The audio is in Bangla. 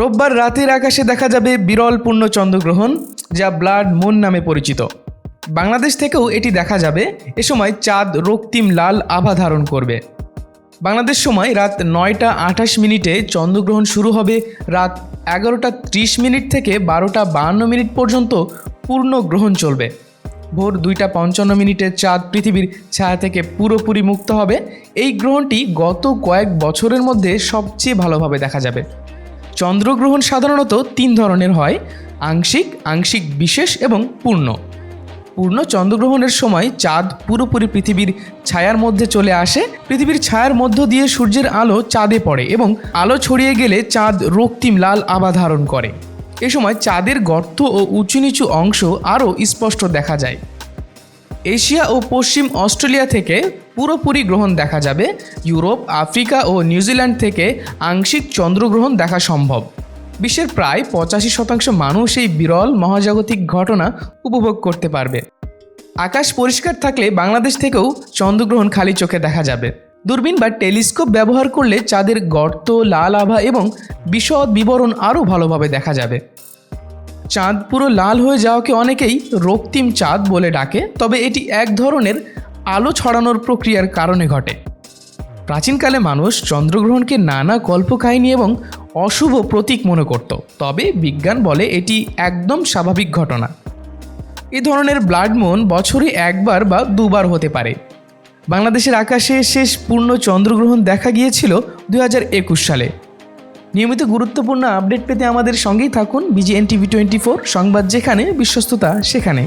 রোববার রাতের আকাশে দেখা যাবে বিরল পূর্ণ চন্দ্রগ্রহণ যা ব্লাড মুন নামে পরিচিত। বাংলাদেশ থেকেও এটি দেখা যাবে, এ সময় চাঁদ রক্তিম লাল আভা ধারণ করবে। বাংলাদেশ সময় রাত নয়টা আঠাশ মিনিটে চন্দ্রগ্রহণ শুরু হবে, রাত এগারোটা ত্রিশ মিনিট থেকে বারোটা বাহান্ন মিনিট পর্যন্ত পূর্ণ গ্রহণ চলবে। ভোর দুইটা পঞ্চান্ন মিনিটে চাঁদ পৃথিবীর ছায়া থেকে পুরোপুরি মুক্ত হবে। এই গ্রহণটি গত কয়েক বছরের মধ্যে সবচেয়ে ভালোভাবে দেখা যাবে। চন্দ্রগ্রহণ সাধারণত তিন ধরনের হয়, আংশিক আংশিক বিশেষ এবং পূর্ণ। পূর্ণ চন্দ্রগ্রহণের সময় চাঁদ পুরোপুরি পৃথিবীর ছায়ার মধ্যে চলে আসে। পৃথিবীর ছায়ার মধ্য দিয়ে সূর্যের আলো চাঁদে পড়ে এবং আলো ছড়িয়ে গেলে চাঁদ রক্তিম লাল আভা ধারণ করে। এ সময় চাঁদের গর্ত ও উঁচু নিচু অংশ আরও স্পষ্ট দেখা যায়। এশিয়া ও পশ্চিম অস্ট্রেলিয়া থেকে পুরোপুরি গ্রহণ দেখা যাবে। ইউরোপ, আফ্রিকা ও নিউজিল্যান্ড থেকে আংশিক চন্দ্রগ্রহণ দেখা সম্ভব। বিশ্বের প্রায় পঁচাশি শতাংশ মানুষ এই বিরল মহাজাগতিক ঘটনা উপভোগ করতে পারবে। আকাশ পরিষ্কার থাকলে বাংলাদেশ থেকেও চন্দ্রগ্রহণ খালি চোখে দেখা যাবে। দূরবীন বা টেলিস্কোপ ব্যবহার করলে চাঁদের গর্ত, লাল আভা এবং বিশদ বিবরণ আরও ভালোভাবে দেখা যাবে। চাঁদ পুরো লাল হয়ে যাওয়াকে অনেকেই রক্তিম চাঁদ বলে ডাকে, তবে এটি এক ধরনের আলো ছড়ানোর প্রক্রিয়ার কারণে ঘটে। প্রাচীনকালে মানুষ চন্দ্রগ্রহণকে নানা কল্পকাহিনী এবং অশুভ প্রতীক মনে করত, তবে বিজ্ঞান বলে এটি একদম স্বাভাবিক ঘটনা। এ ধরনের ব্লাড মুন বছরে একবার বা দুবার হতে পারে। বাংলাদেশের আকাশে শেষ পূর্ণ চন্দ্রগ্রহণ দেখা গিয়েছিল দু হাজার একুশ সালে। নিয়মিত গুরুত্বপূর্ণ আপডেট পেতে আমাদের সঙ্গেই থাকুন বিজিএন টিভি টোয়েন্টি ফোর সংবাদ যেখানে, বিশ্বস্ততা সেখানে।